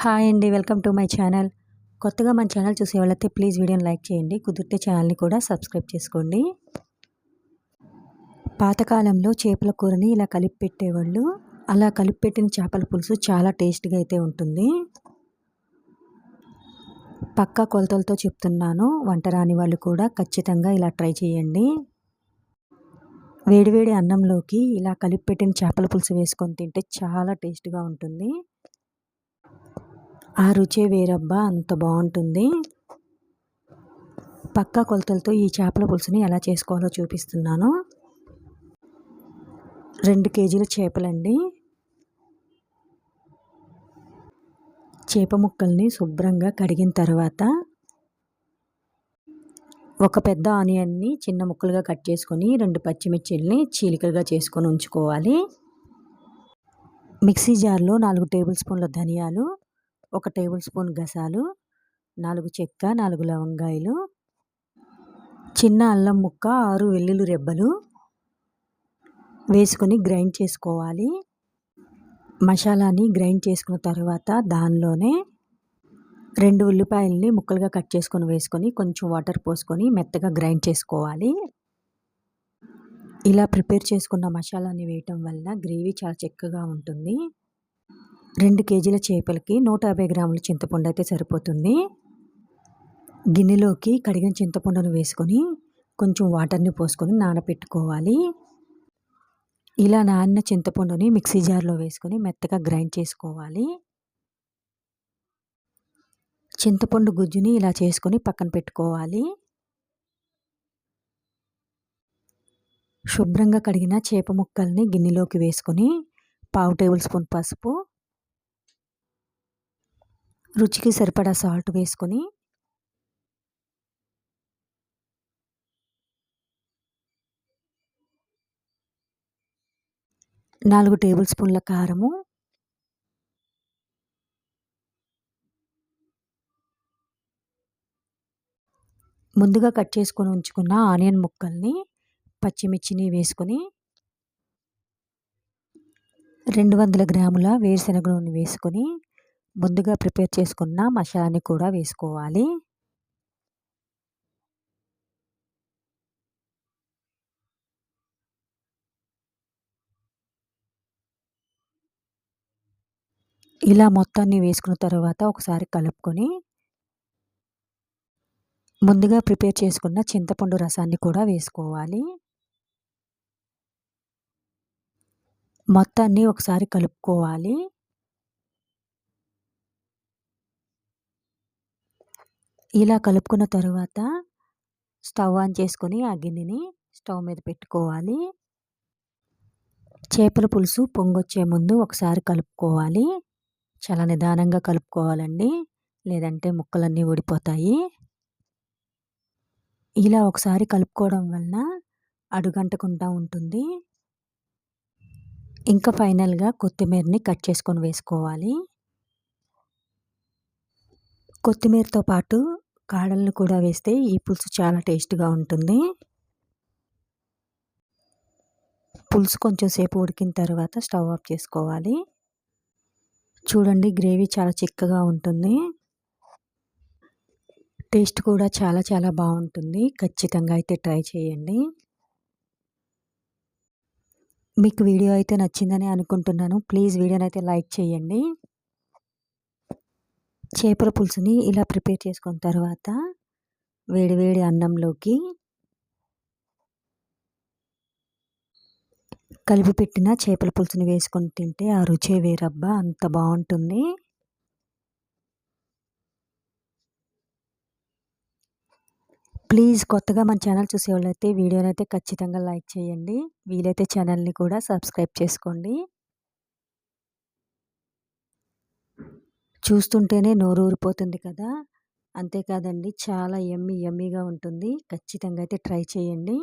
Hi అండి welcome to my channel. కొత్తగా మన ఛానల్ చూసే వాళ్ళైతే ప్లీజ్ వీడియోని లైక్ చేయండి కుదిరితే ఛానల్ని కూడా సబ్స్క్రైబ్ చేసుకోండి. పాతకాలంలో చేపల కూరని ఇలా కలిపి పెట్టేవాళ్ళు అలా కలిపి పెట్టిన చేపల పులుసు చాలా టేస్ట్గా అయితే ఉంటుంది. పక్కా కొలతలతో చెప్తున్నాను వంట రాని వాళ్ళు కూడా ఖచ్చితంగా ఇలా ట్రై చేయండి. వేడివేడి అన్నంలోకి ఇలా కలిపి పెట్టిన చేపల పులుసు వేసుకొని తింటే చాలా టేస్ట్గా ఉంటుంది. ఆ రుచే వేరబ్బా అంత బాగుంటుంది. పక్కా కొలతలతో ఈ చేపల పులుసుని ఎలా చేసుకోవాలో చూపిస్తున్నాను. రెండు కేజీల చేపలండి. చేప ముక్కల్ని శుభ్రంగా కడిగిన తర్వాత ఒక పెద్ద ఆనియన్ని చిన్న ముక్కలుగా కట్ చేసుకొని రెండు పచ్చిమిర్చిల్ని చీలికలుగా చేసుకొని ఉంచుకోవాలి. మిక్సీ జార్లో నాలుగు టేబుల్ స్పూన్ల ధనియాలు ఒక టేబుల్ స్పూన్ గసాలు నాలుగు చెక్క నాలుగు లవంగాయలు చిన్న అల్లం ముక్క ఆరు వెల్లుల్లి రెబ్బలు వేసుకొని గ్రైండ్ చేసుకోవాలి. మసాలాని గ్రైండ్ చేసుకున్న తర్వాత దానిలోనే రెండు ఉల్లిపాయలని ముక్కలుగా కట్ చేసుకొని వేసుకొని కొంచెం వాటర్ పోసుకొని మెత్తగా గ్రైండ్ చేసుకోవాలి. ఇలా ప్రిపేర్ చేసుకున్న మసాలాని వేయటం వల్ల గ్రేవీ చాలా చక్కగా ఉంటుంది. రెండు కేజీల చేపలకి నూట యాభై గ్రాముల చింతపండు అయితే సరిపోతుంది. గిన్నెలోకి కడిగిన చింతపండును వేసుకొని కొంచెం వాటర్ని పోసుకొని నానబెట్టుకోవాలి ఇలా నానిన చింతపండుని మిక్సీ జార్లో వేసుకొని మెత్తగా గ్రైండ్ చేసుకోవాలి. చింతపండు గుజ్జుని ఇలా చేసుకొని పక్కన పెట్టుకోవాలి. శుభ్రంగా కడిగిన చేప ముక్కల్ని గిన్నెలోకి వేసుకొని పావు టేబుల్ స్పూన్ పసుపు రుచికి సరిపడా సాల్ట్ వేసుకొని నాలుగు టేబుల్ స్పూన్ల కారము ముందుగా కట్ చేసుకొని ఉంచుకున్న ఆనియన్ ముక్కల్ని పచ్చిమిర్చిని వేసుకొని రెండు వందల గ్రాముల వేరుశనగ నూనె వేసుకొని ముందుగా ప్రిపేర్ చేసుకున్న మసాలాని కూడా వేసుకోవాలి. ఇలా మొత్తాన్ని వేసుకున్న తర్వాత ఒకసారి కలుపుకొని ముందుగా ప్రిపేర్ చేసుకున్న చింతపండు రసాన్ని కూడా వేసుకోవాలి. మొత్తాన్ని ఒకసారి కలుపుకోవాలి. ఇలా కలుపుకున్న తర్వాత స్టవ్ ఆన్ చేసుకొని ఆ గిన్నెని స్టవ్ మీద పెట్టుకోవాలి. చేపల పులుసు పొంగొచ్చే ముందు ఒకసారి కలుపుకోవాలి. చాలా నిదానంగా కలుపుకోవాలండి. లేదంటే ముక్కలన్నీ ఊడిపోతాయి. ఇలా ఒకసారి కలుపుకోవడం వలన అడుగంటకుండా ఉంటుంది. ఇంకా ఫైనల్గా కొత్తిమీరని కట్ చేసుకొని వేసుకోవాలి. కొత్తిమీరతో పాటు కాడలను కూడా వేస్తే ఈ పులుసు చాలా టేస్ట్గా ఉంటుంది. పులుసు కొంచెం సేపు ఉడికిన తర్వాత స్టవ్ ఆఫ్ చేసుకోవాలి. చూడండి గ్రేవీ చాలా చిక్కగా ఉంటుంది. టేస్ట్ కూడా చాలా చాలా బాగుంటుంది. ఖచ్చితంగా అయితే ట్రై చేయండి. మీకు వీడియో అయితే నచ్చిందని అనుకుంటున్నాను. ప్లీజ్ వీడియోని అయితే లైక్ చేయండి. చేపల పులుసుని ఇలా ప్రిపేర్ చేసుకున్న తర్వాత వేడివేడి అన్నంలోకి కలిపి పెట్టిన చేపల పులుసుని వేసుకొని తింటే ఆ రుచే వేరబ్బా అంత బాగుంటుంది. ప్లీజ్ కొత్తగా మన ఛానల్ చూసేవాళ్ళైతే వీడియోని అయితే ఖచ్చితంగా లైక్ చేయండి. వీలైతే ఛానల్ని కూడా సబ్స్క్రైబ్ చేసుకోండి. చూస్తుంటేనే నోరు ఊరిపోతుంది కదా. అంతేకాదండి చాలా ఎమ్మి ఎమ్మిగా ఉంటుంది. ఖచ్చితంగా అయితే ట్రై చేయండి.